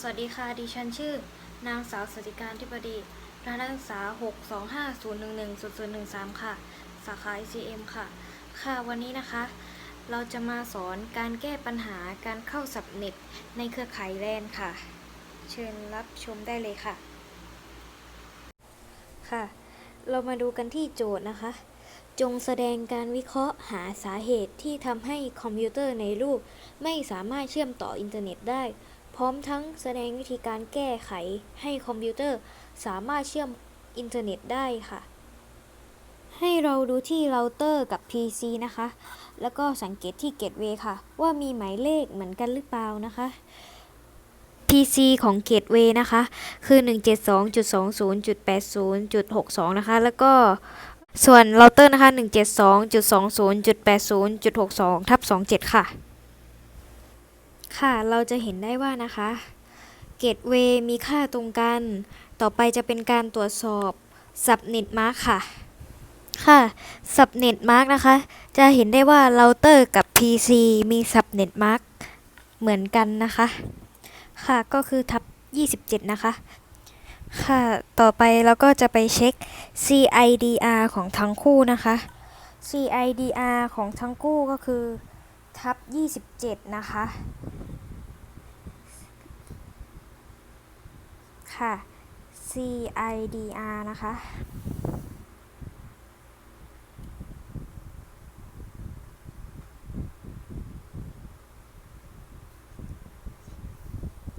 สวัสดีค่ะ ดิฉันชื่อ นางสาวสติการทิปดีรหัสนักศึกษา 625011013 ค่ะ สาขา ICM ค่ะ ค่ะ วันนี้นะคะ เราจะมาสอนการแก้ปัญหาการเข้าสับเน็ตในเครือข่ายแลนค่ะ เชิญรับชมได้เลยค่ะ ค่ะ เรามาดูกันที่โจทย์นะคะ จงแสดงการวิเคราะห์หาสาเหตุที่ทำให้คอมพิวเตอร์ในรูป ไม่สามารถเชื่อมต่ออินเทอร์เน็ตได้ พร้อมทั้งแสดงวิธีการแก้ไขให้คอมพิวเตอร์สามารถเชื่อมอินเทอร์เน็ตได้ค่ะ ให้เราดูที่เราเตอร์กับ PC นะคะ แล้วก็สังเกตที่เกตเวค่ะ ว่ามีหมายเลขเหมือนกันหรือเปล่านะคะ PC ของ Gateway นะคะ คือ 172.20.80.62 นะคะ แล้วก็ส่วนเราเตอร์นะคะ 172.20.80.62ทับ27 ค่ะ ค่ะ เราจะเห็นได้ว่านะคะ Gateway มีค่าตรงกัน ต่อไปจะเป็นการตรวจสอบ Subnet Mark ค่ะ ค่ะ Subnet Mark นะคะ จะเห็นได้ว่าเราเตอร์กับ PC มี Subnet Mark เหมือนกันนะคะ ค่ะก็คือทับ 27 นะคะ ค่ะ ต่อไปเราก็จะไปเช็ค CIDR ของทั้งคู่นะคะ CIDR ของทั้งคู่ก็คือ ทับ27นะคะ ค่ะ CIDR นะคะ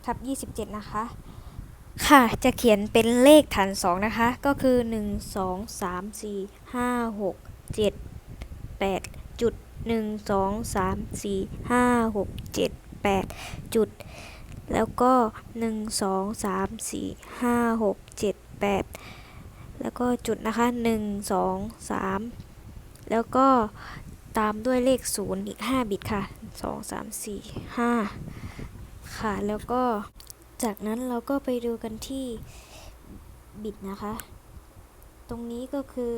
ทับ 27 นะคะ ค่ะ จะเขียนเป็นเลขฐาน 2 นะคะ ก็คือ 1 2 3 4 5 6 7 8 จุด หนึ่งสองสามสี่ห้าหกเจ็ดแปดจุด แล้วก็หนึ่งสองสามสี่ห้าหกเจ็ดแปดแล้วก็จุดนะคะหนึ่งสองสามแล้วก็ตามด้วยเลขศูนย์อีกห้าบิตค่ะสองสามสี่ห้าค่ะ แล้วก็จากนั้นเราก็ไปดูกันที่บิตนะคะ ตรงนี้ก็คือ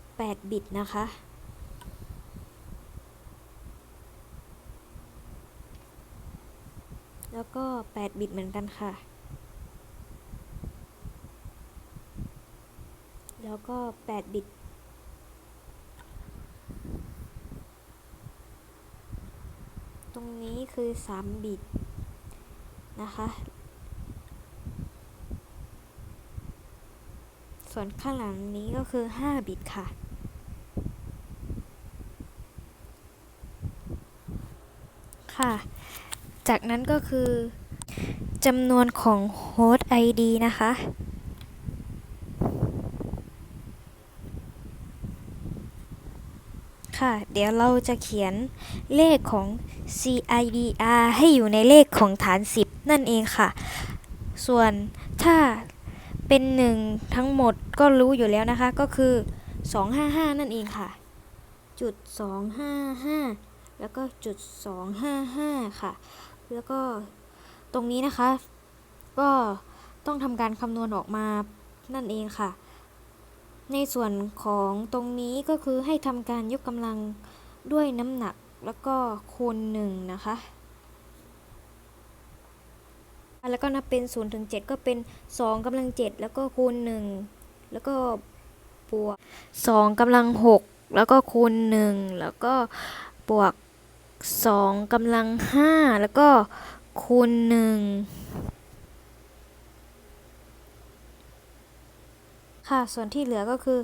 8 บิตนะคะ แล้วก็ 8 บิตเหมือนกันค่ะ แล้วก็ 8 บิต ตรงนี้คือ 3 บิต นะคะ ส่วนข้างหลังนี้ก็คือ 5 บิตค่ะค่ะ จากนั้นก็คือจำนวนของโฮสต์ ID นะคะ ค่ะ เดี๋ยวเราจะเขียนเลขของ CIDR ให้อยู่ในเลขของฐาน 10 นั่นเองค่ะ ส่วนถ้าเป็น 1 ทั้งหมดก็รู้อยู่แล้วนะคะ ก็คือ 255 นั่นเองค่ะ จุด 255 แล้วก็จุด 255 ค่ะ แล้วก็ตรงนี้นะคะ ก็ต้องทำการคำนวณออกมานั่นเองค่ะ ในส่วนของตรงนี้ก็คือให้ทำการยกกำลังด้วยน้ำหนักแล้วก็คูณ1นะคะ แล้วก็นับเป็น0ถึง7ก็เป็น 2กำลัง 7 แล้วก็คูณ 1 แล้วก็บวก2กำลัง 6 แล้วก็คูณ 1 แล้วก็บวก 2กำลัง 5 แล้วก็คูณ 1 ค่ะ ส่วนที่เหลือก็คือ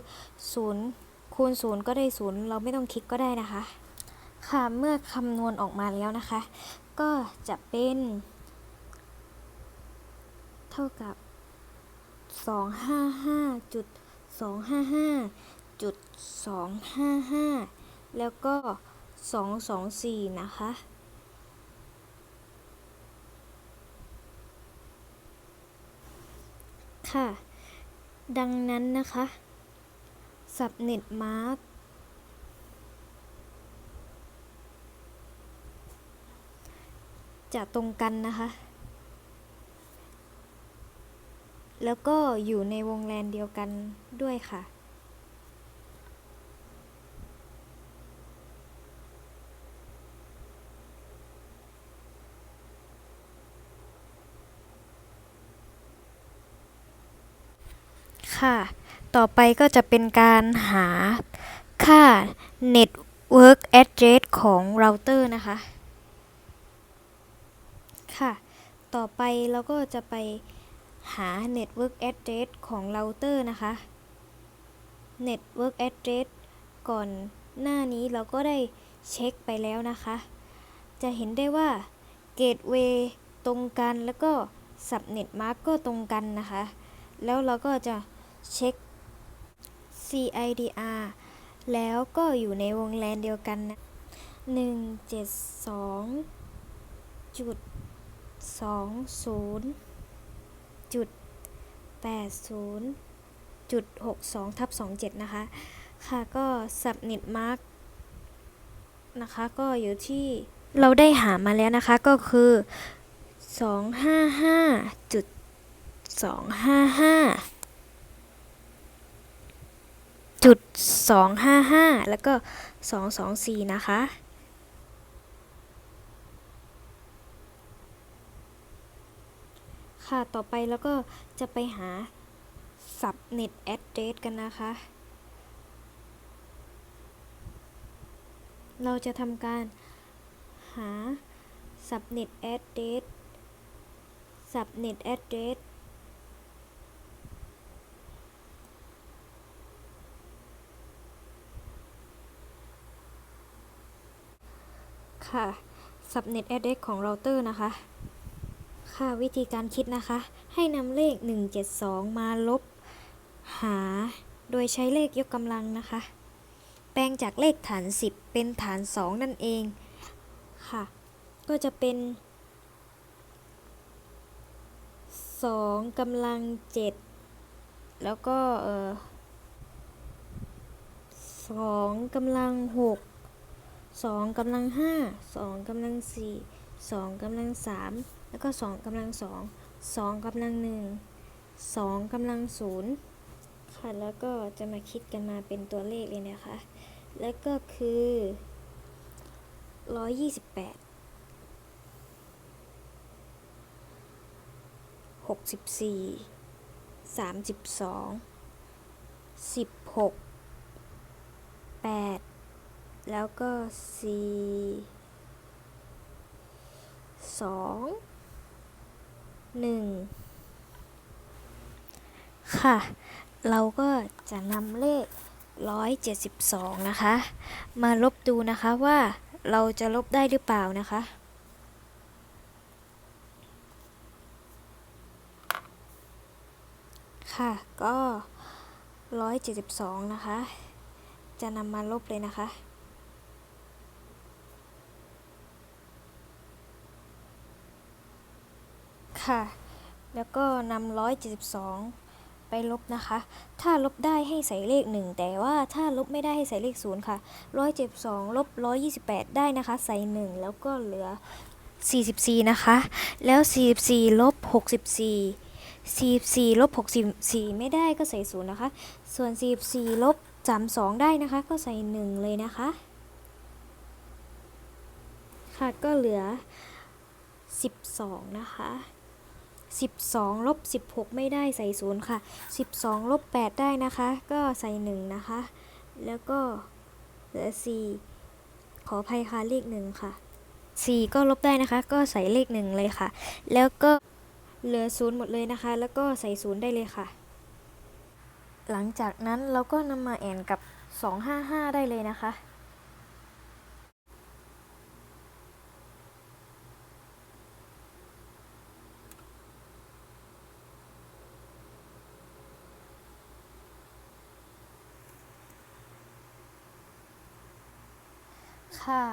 0 คูณ 0 ก็ได้ 0 เราไม่ต้องคลิกก็ได้นะคะ ค่ะ เมื่อคำนวณออกมาแล้วนะคะ ก็จะเป็น เท่ากับ 255จุด255จุด255 แล้วก็ 224 นะคะ ค่ะ ดังนั้นนะคะ subnet mark จะตรงกันนะคะ แล้วก็อยู่ในวงแลนเดียวกันด้วยค่ะ ค่ะ ต่อไปก็จะเป็นการหาค่า network address ของเราเตอร์นะคะ ค่ะ ต่อไปเราก็จะไปหา network address ของเราเตอร์นะคะ network address ก่อนหน้านี้เราก็ได้เช็คไปแล้วนะคะ จะเห็นได้ว่า gateway ตรงกันแล้วก็ subnet mask ก็ตรงกันนะคะ แล้วเราก็จะ เช็ค CIDR แล้วก็อยู่ในวงแลนเดียวกันนะ172จุด20จุด80จุด62ทับ27 นะคะ ค่ะก็ subnet mask นะคะก็อยู่ที่เราได้หามาแล้วนะคะก็คือ 255 จุด255จุด255แล้วก็224นะคะ ค่ะต่อไปแล้วก็จะไปหา subnet address กันนะคะ เราจะทำการหา subnet address subnet address ค่ะ subnet address ของเราเตอร์นะคะ ค่ะวิธีการคิดนะคะ ให้นำเลข 172 มาลบ หา โดยใช้เลขยกกำลังนะคะ แปลงจากเลขฐาน 10 เป็นฐาน 2 นั่นเองค่ะ ก็จะเป็น 2กำลัง 7 แล้วก็เออ2กำลัง 6 2กำลัง5 2กำลัง4 2กำลัง3แล้วก็ 2กำลัง2 2กำลัง1 2กำลัง0ค่ะแล้วก็จะมาคิดกันมาเป็นตัวเลขเลยนะคะ แล้วก็คือ 128 64 32 16 8 แล้วก็4 2 1ค่ะ เราก็จะนำเลข 172 นะคะ มาลบดูนะคะว่าเราจะลบได้หรือเปล่านะคะ ค่ะก็ 172 นะคะ จะนำมาลบเลยนะคะ ค่ะ แล้วก็นำ172 ไปลบนะคะ ถ้าลบได้ให้ใส่เลข 1 แต่ว่าถ้าลบไม่ได้ให้ใส่เลข 0 ค่ะ 172 ลบ 128 ได้นะคะ ใส่ 1 แล้วก็เหลือ 44 นะคะ แล้ว 44 ลบ 64 44ลบ64 ไม่ได้ก็ใส่0นะคะ ส่วน 44ลบ32 ได้นะคะ ก็ใส่ 1 เลยนะคะ ค่ะ ก็เหลือ 12 นะคะ 12ลบ16 ไม่ได้ใส่0ค่ะ 12ลบ8ได้นะคะ ก็ใส่1นะคะ แล้วก็เหลือ4ขออภัยค่ะเลข1ค่ะ 4 ก็ลบได้นะคะ ก็ใส่เลข1เลยค่ะ แล้วก็เหลือ0หมดเลยนะคะ แล้วก็ใส่0ได้เลยค่ะ หลังจากนั้นเราก็นำมาแอนกับ 255 ได้เลยนะคะ ค่ะ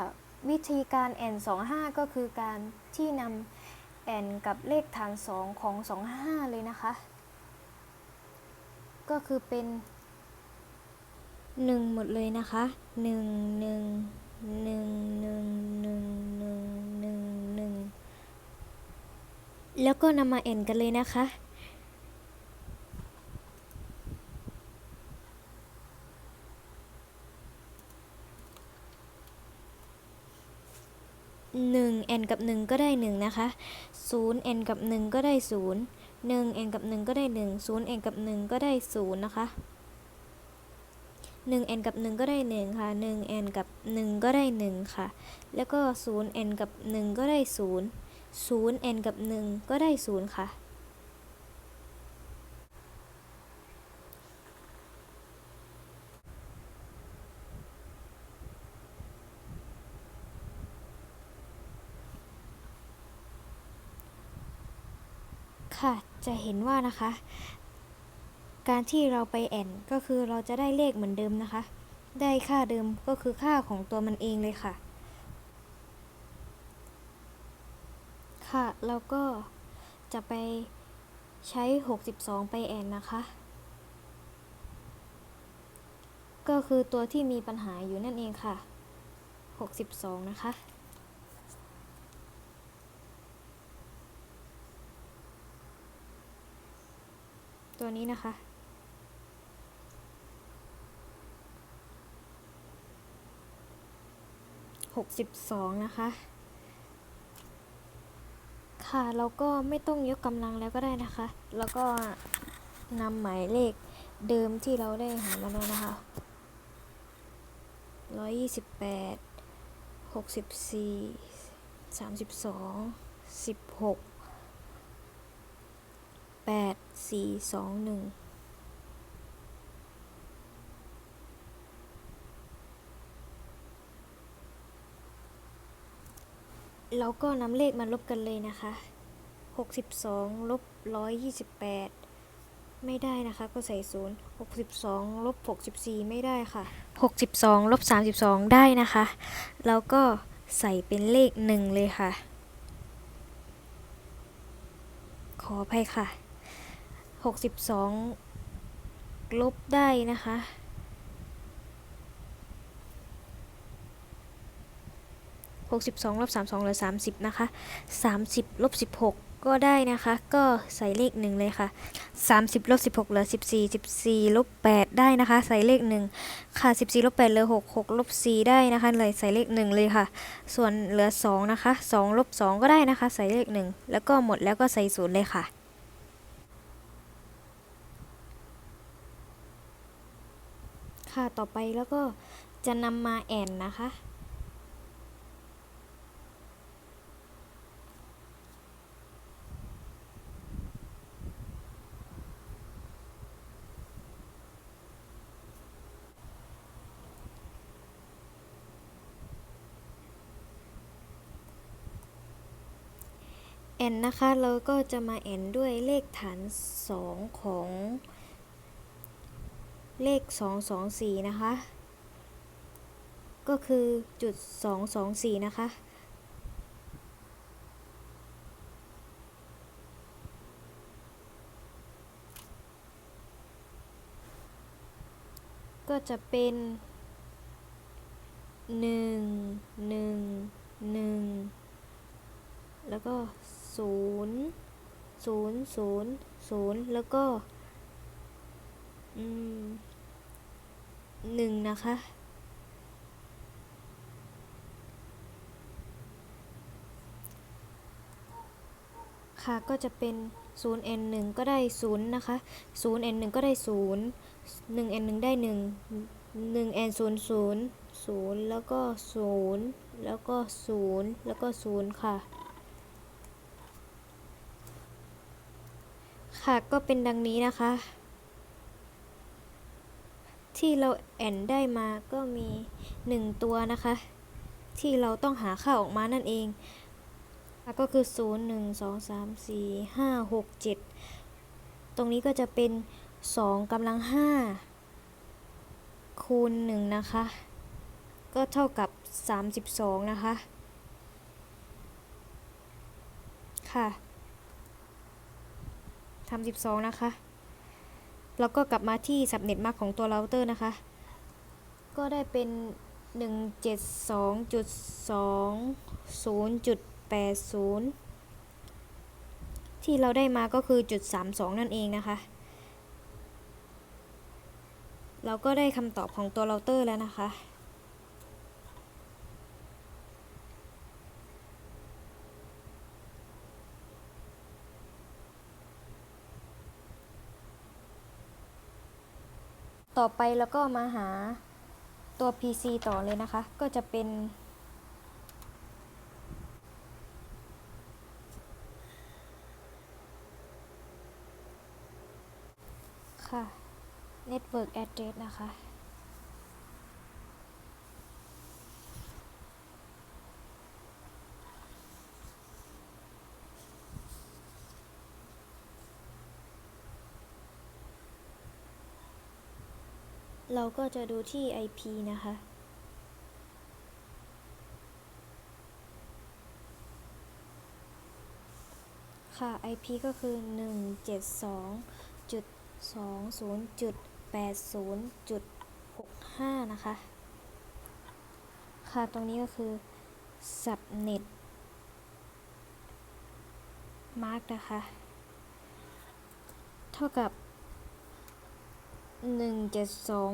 วิธีการแอน25 ก็คือการที่นำแอนกับเลขฐาน 2 ของ 25 เลยนะคะ ก็คือเป็น 1 หมดเลยนะคะ 1 1 1 1 1 1 1 1 แล้วก็นำมาแอนกันเลยนะคะ 1 n กับ 1 ก็ได้ 1 นะคะ0 n กับ 1 ก็ได้ 0 1 n กับ 1 ก็ได้ 1 0 n กับ 1 ก็ได้ 0 นะคะ 1 n กับ 1 ก็ได้ 1 ค่ะ1 n กับ 1 ก็ได้ 1 ค่ะ แล้วก็0 n กับ 1 ก็ได้ 0 0 n กับ 1 ก็ได้ 0 ค่ะ ค่ะ จะเห็นว่านะคะ การที่เราไปแอนก็คือเราจะได้เลขเหมือนเดิมนะคะ ได้ค่าเดิมก็คือค่าของตัวมันเองเลยค่ะ ค่ะแล้วก็จะไปใช้ 62 ไปแอนนะคะ ก็คือตัวที่มีปัญหาอยู่นั่นเองค่ะ 62 นะคะ ตัวนี้นะคะ หกสิบสองนะคะ ค่ะเราก็ไม่ต้องยกกำลังแล้วก็ได้นะคะ แล้วก็นำหมายเลขเดิมที่เราได้หามาแล้วนะคะร้อยยี่สิบแปดหกสิบสี่สามสิบสองสิบหกแปด สี่สองหนึ่งเราก็นำเลขมาลบกันเลยนะคะ 62ลบ128 ไม่ได้นะคะ ก็ใส่ศูนย์62ลบ64 ไม่ได้ค่ะ 62ลบ32 ได้นะคะ แล้วก็ใส่เป็นเลข 1 เลยค่ะ ขออภัยค่ะ 62 ลบได้นะคะ 62ลบ32เหลือ30 นะคะ 30ลบ16 ก็ได้นะคะ ก็ใส่เลข 1 เลยค่ะ 30ลบ16เหลือ14 14ลบ8ได้นะคะ ใส่เลข 1 ค่ะ 14ลบ8เหลือ6 6ลบ4ได้นะคะ เลยใส่เลข 1 เลยค่ะ ส่วนเหลือ 2 นะคะ2ลบ2ก็ได้นะคะ ใส่เลข 1 แล้วก็หมดแล้วก็ใส่0เลยค่ะ ค่ะต่อไปแล้วก็จะนำมาแอนนะคะ แอนนะคะเราก็จะมาแอนด้วยเลขฐาน 2 ของ เลข 224 นะคะ ก็คือจุด 224 นะคะ ก็จะเป็น1 1 1แล้วก็ศูนย์ศูนย์ศูนย์ศูนย์แล้วก็ หนึ่งนะคะ ค่ะก็จะเป็น 0n 1 ก็ได้ 0 นะคะ 0n 1 ก็ได้ 0 1n 1 ได้ 1 1n 0 0 0 แล้วก็ 0 แล้วก็ 0 แล้วก็ 0 ค่ะ ค่ะก็เป็นดังนี้นะคะ ที่เราแอนได้มาก็มี 1 ตัวนะคะ ที่เราต้องหาค่าออกมานั่นเองก็คือ 0 1 2 3 4 5 6 7 ตรงนี้ก็จะเป็น 2กำลัง 5 คูณ 1 นะคะ ก็เท่ากับ 32 นะคะ ค่ะทำ12นะคะ แล้วก็กลับมาที่สับเน็ตมาของตัวเราเตอร์นะคะ ก็ได้เป็น 172.20.80 ที่เราได้มาก็คือจุด32 นั่นเองนะคะ เราก็ได้คำตอบของตัวเราเตอร์แล้วนะคะ ต่อไปแล้วก็มาหาตัว PC ต่อเลยนะคะ ก็จะเป็น ค่ะ Network Address นะคะ ก็จะดูที่ IP นะคะ ค่ะ IP ก็คือ 172.20.80.65 นะคะ ค่ะ ตรงนี้ก็คือ subnet mark นะคะ เท่ากับ หนึ่งเจ็ดสอง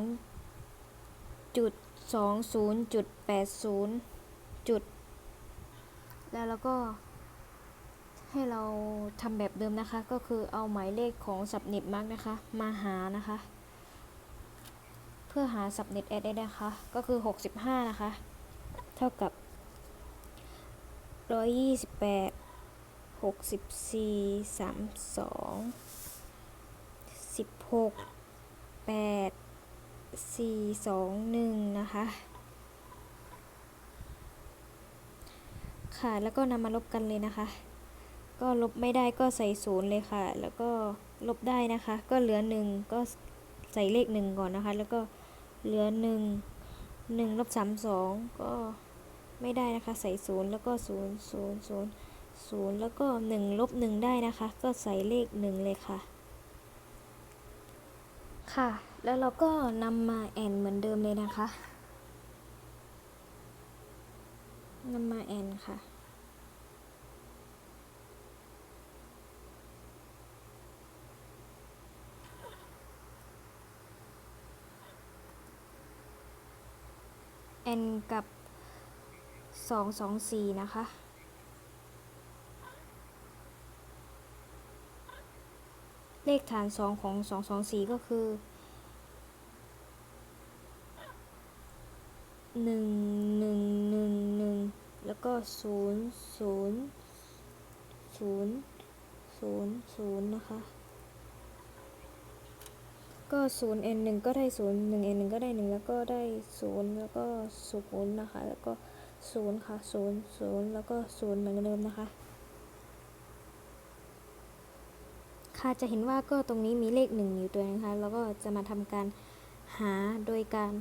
จุดสองศูนย์จุดแปดศูนย์จุด แล้วเราก็ให้เราทำแบบเดิมนะคะ ก็คือเอาหมายเลขของ subnet mark นะคะ มาหานะคะ เพื่อหา subnet address นะคะ ก็คือ 65 นะคะ เท่ากับ 128 64 32 16 แปดสี่สองหนึ่งนะคะ ค่ะ แล้วก็นำมาลบกันเลยนะคะ ก็ลบไม่ได้ก็ใส่ศูนย์เลยค่ะ แล้วก็ลบได้นะคะ ก็เหลือหนึ่งก็ใส่เลขหนึ่งก่อนนะคะ แล้วก็เหลือหนึ่งหนึ่งลบสามสองก็ไม่ได้นะคะ ใส่ศูนย์แล้วก็ศูนย์ศูนย์ศูนย์แล้วก็หนึ่งลบหนึ่งได้นะคะ ก็ใส่เลขหนึ่งเลยค่ะ ค่ะ แล้วเราก็นำมาแอนเหมือนเดิมเลยนะคะนำมาแอนค่ะ แอนกับ224นะคะ เลขฐาน 2 ของ 224 ก็คือหนึ่งหนึ่งหนึ่งหนึ่งแล้วก็ศูนย์ศูนย์ศูนย์ศูนย์ศูนย์นะคะ ก็ศูนย์ n หนึ่งก็ได้ศูนย์หนึ่ง n หนึ่งก็ได้หนึ่งแล้วก็ได้ศูนย์แล้วก็ศูนย์นะคะ แล้วก็ศูนย์ค่ะศูนย์ศูนย์แล้วก็ศูนย์เหมือนเดิมนะคะ คะจะเห็นว่าก็ตรงนี้มีเลขหนึ่งอยู่ตัวนะคะแล้วก็จะมาทำการหาโดยการ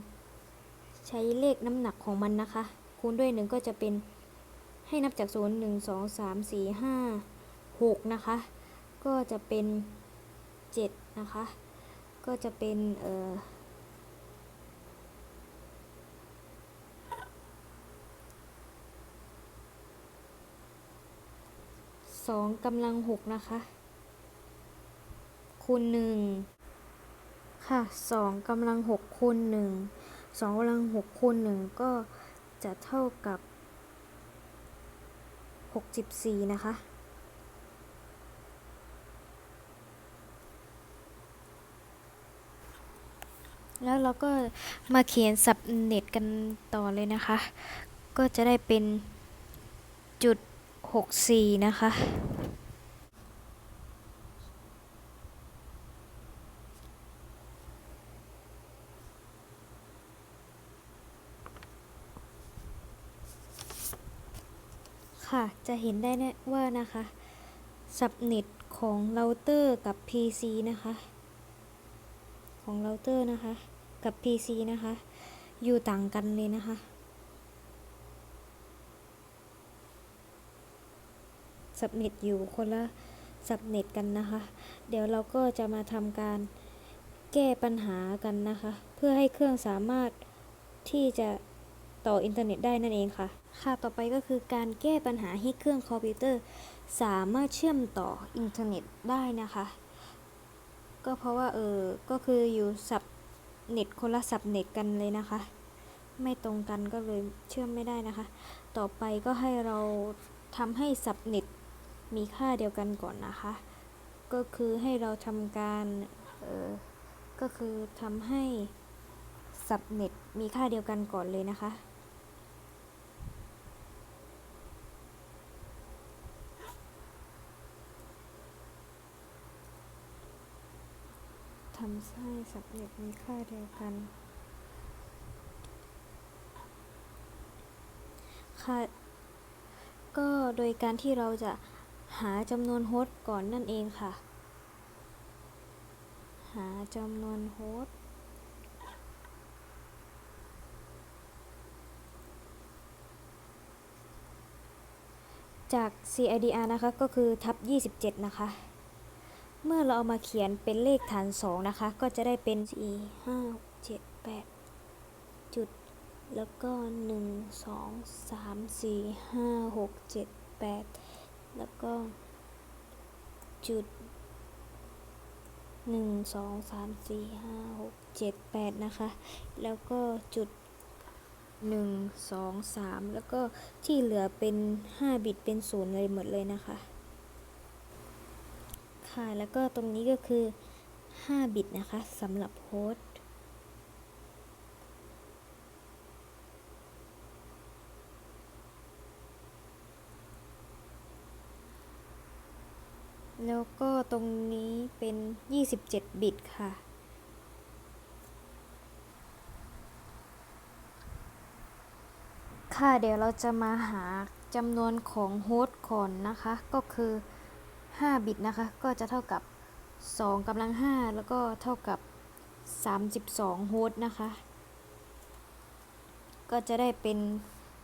ใช้เลขน้ำหนักของมันนะคะ คูณด้วยหนึ่งก็จะเป็นให้นับจากศูนย์หนึ่งสองสามสี่ห้าหกนะคะ ก็จะเป็นเจ็ดนะคะ ก็จะเป็นเอ่อสองกำลังหกนะคะ คูณหนึ่งค่ะสองกำลังหกคูณหนึ่งสองกำลังหกคูณหนึ่งก็จะเท่ากับหกสิบสี่นะคะแล้วเราก็มาเขียนสับเน็ตกันต่อเลยนะคะ ก็จะได้เป็นจุดหกสี่นะคะ ค่ะ จะเห็นได้แน่ว่านะคะสับเน็ตของเราเตอร์กับ PC นะคะ ของเราเตอร์นะคะ กับ PC นะคะ อยู่ต่างกันเลยนะคะ สับเน็ตอยู่คนละสับเน็ตกันนะคะ เดี๋ยวเราก็จะมาทำการแก้ปัญหากันนะคะ เพื่อให้เครื่องสามารถที่จะ ต่ออินเทอร์เน็ตได้นั่นเองค่ะ ค่ะต่อไปก็คือการแก้ปัญหาให้เครื่องคอมพิวเตอร์ สามารถเชื่อมต่ออินเทอร์เน็ตได้นะคะ ก็เพราะว่าเออก็คืออยู่สับเน็ตคนละสับเน็ตกันเลยนะคะ ไม่ตรงกันก็เลยเชื่อมไม่ได้นะคะ ต่อไปก็ให้เราทำให้สับเน็ตมีค่าเดียวกันก่อนนะคะ ก็คือให้เราทำการเออก็คือทำให้สับเน็ตมีค่าเดียวกันก่อนเลยนะคะำให้สับเน็ตมีค่าเดียวกัน ค่ะ ก็โดยการที่เราจะหาจำนวนโฮสต์ก่อนนั่นเองค่ะ หาจำนวนโฮสต์จาก CIDR นะคะ ก็คือทับ 27 นะคะ เมื่อเราเอามาเขียนเป็นเลขฐาน2นะคะ ก็จะได้เป็น4 5 7 8จุด แล้วก็1 2 3 4 5 6 7 8แล้วก็จุด1 2 3 4 5 6 7 8นะคะ แล้วก็จุด1 2 3แล้วก็ที่เหลือเป็น5บิตเป็นศูนย์เลยหมดเลยนะคะ ค่ะแล้วก็ตรงนี้ก็คือ 5 บิตนะคะสำหรับโฮสต์แล้วก็ตรงนี้เป็น 27 บิตค่ะ ค่ะเดี๋ยวเราจะมาหาจำนวนของโฮสต์ก่อนนะคะ ก็คือ 5 บิตนะคะ ก็จะเท่ากับ 2กำลัง 5 แล้วก็เท่ากับ 32 โฮสต์นะคะ ก็จะได้เป็น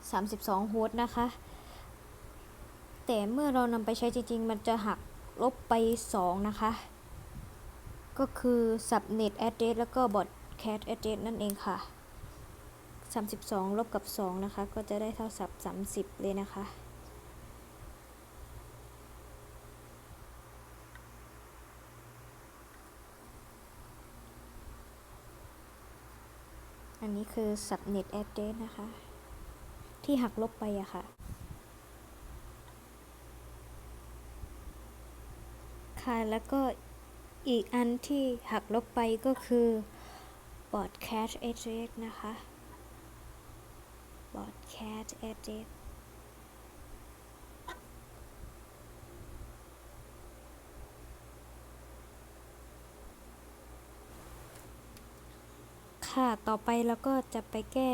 32 โฮสต์นะคะ แต่เมื่อเรานำไปใช้จริง ๆ มันจะหักลบไป 2 นะคะ ก็คือ subnet address แล้วก็ broadcast address นั่นเองค่ะ 32 ลบกับ 2 นะคะ ก็จะได้เท่ากับ 30 เลยนะคะ นนี้คือ subnet address นะคะ ที่หักลบไปอะคะ่ะ ค่ะ แล้วก็อีกอันที่หักลบไปก็คือ broadcast address นะคะ broadcast address ค่ะ ต่อไปเราก็จะไปแก้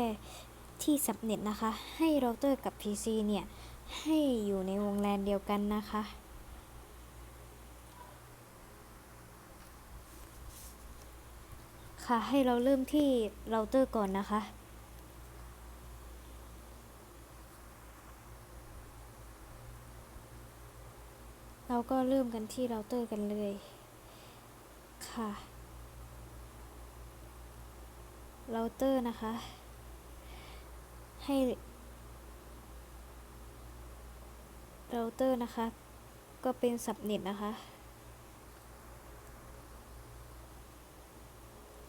ที่ subnet นะคะ ให้เราเตอร์กับ PC เนี่ย ให้อยู่ในวงแลนเดียวกันนะคะ ค่ะ ให้เราเริ่มที่เราเตอร์ก่อนนะคะเราก็เริ่มกันที่เราเตอร์กันเลยค่ะ เราเตอร์นะคะ ให้เราเตอร์นะคะ ก็เป็นสับเน็ตนะคะ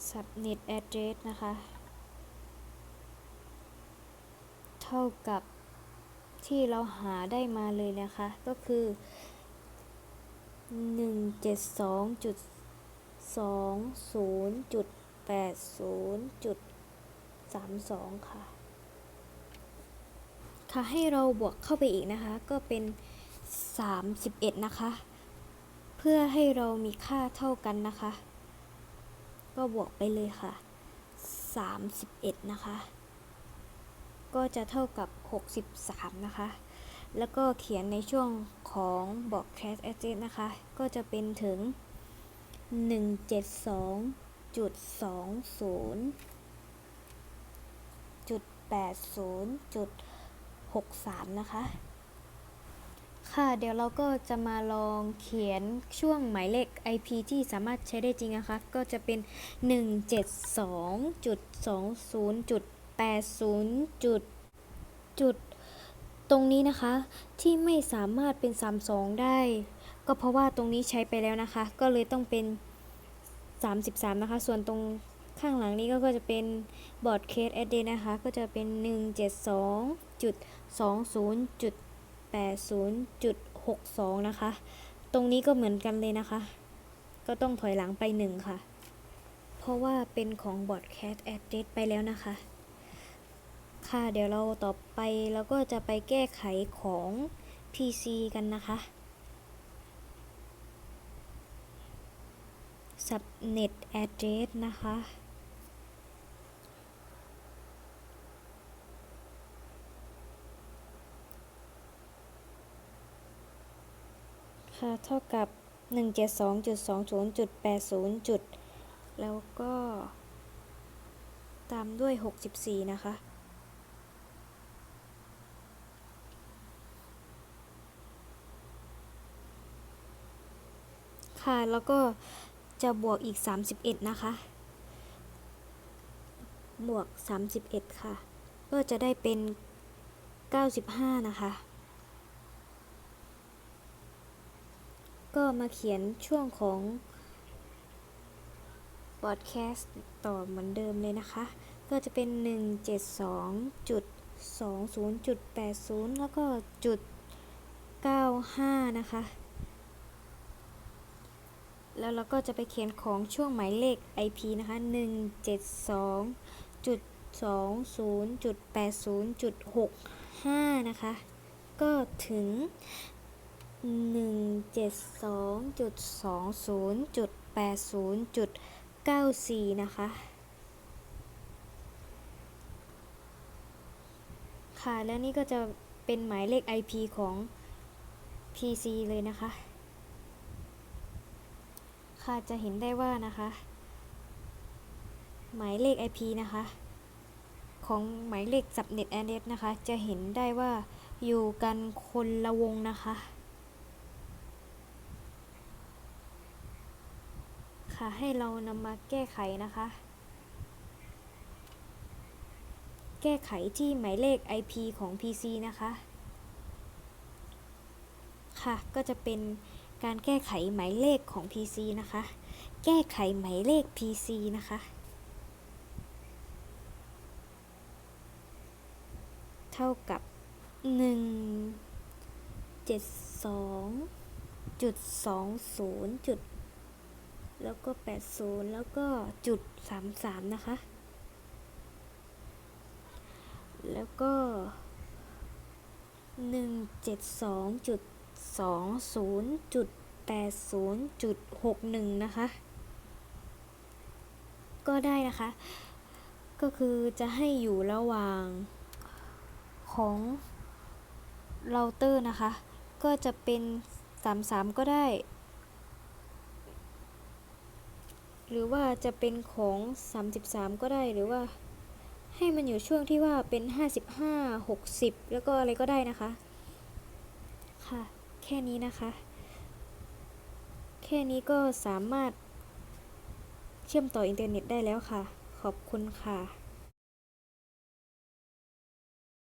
subnet address นะคะ เท่ากับที่เราหาได้มาเลยนะคะ ก็คือ 80.32 ค่ะ ค่ะให้เราบวกเข้าไปอีกนะคะ ก็เป็น 31 นะคะ เพื่อให้เรามีค่าเท่ากันนะคะ ก็บวกไปเลยค่ะ 31 นะคะ ก็จะเท่ากับ 63 นะคะ แล้วก็เขียนในช่วงของบอก class address นะคะ ก็จะเป็นถึง 172.20.80.63นะคะ ค่ะเดี๋ยวเราก็จะมาลองเขียนช่วงหมายเลข IP ที่สามารถใช้ได้จริงนะคะ ก็จะเป็น 172.20.80. จุดจุดตรงนี้นะคะที่ไม่สามารถเป็น 32 ได้ ก็เพราะว่าตรงนี้ใช้ไปแล้วนะคะ ก็เลยต้องเป็น 33 นะคะ ส่วนตรงข้างหลังนี้ก็จะเป็นบอร์ดเคสแอดเดนะคะ ก็จะเป็น 172.20.80.62 นะคะ ตรงนี้ก็เหมือนกันเลยนะคะ ก็ต้องถอยหลังไป 1 ค่ะ เพราะว่าเป็นของ broadcast address ไปแล้วนะคะ ค่ะ เดี๋ยวเราต่อไปเราก็จะไปแก้ไขของ PC กันนะคะ subnet address นะคะ ค่ะ เท่ากับ 172.20.80จุด แล้วก็ ตามด้วย 64 นะคะค่ะแล้วก็ จะบวกอีก 31 นะคะ บวก 31 ค่ะ ก็จะได้เป็น 95 นะคะ ก็มาเขียนช่วงของ podcast ต่อเหมือนเดิมเลยนะคะ ก็จะเป็น 172.20.80 แล้วก็จุด 95 นะคะ แล้วเราก็จะไปเขียนของช่วงหมายเลข IP นะคะ 172.20.80.65 นะคะ ก็ถึง 172.20.80.94 นะคะ ค่ะ แล้วนี่ก็จะเป็นหมายเลข IP ของ PC เลยนะคะ ค่ะจะเห็นได้ว่านะคะ หมายเลข IP นะคะ ของหมายเลข subnet address นะคะ จะเห็นได้ว่าอยู่กันคนละวงนะคะค่ะให้เรานำมาแก้ไขนะคะ แก้ไขที่หมายเลข IP ของ PC นะคะ ค่ะก็จะเป็น การแก้ไขหมายเลขของ PC นะคะ แก้ไขหมายเลข PC นะคะ เท่ากับ 1 7 2จุด20จุดแล้วก็ 80 แล้วก็จุด 33 นะคะ แล้วก็ 172จุด 20จุด80จุด61 นะคะ ก็ได้นะคะ ก็คือจะให้อยู่ระหว่างของเราเตอร์นะคะ ก็จะเป็น 33 ก็ได้ หรือว่าจะเป็นของ 33 ก็ได้หรือว่าให้มันอยู่ช่วงที่ว่าเป็น 55 60 แล้วก็อะไรก็ได้นะคะ แค่นี้นะคะ แค่นี้ก็สามารถเชื่อมต่ออินเทอร์เน็ตได้แล้วค่ะ ขอบคุณค่ะ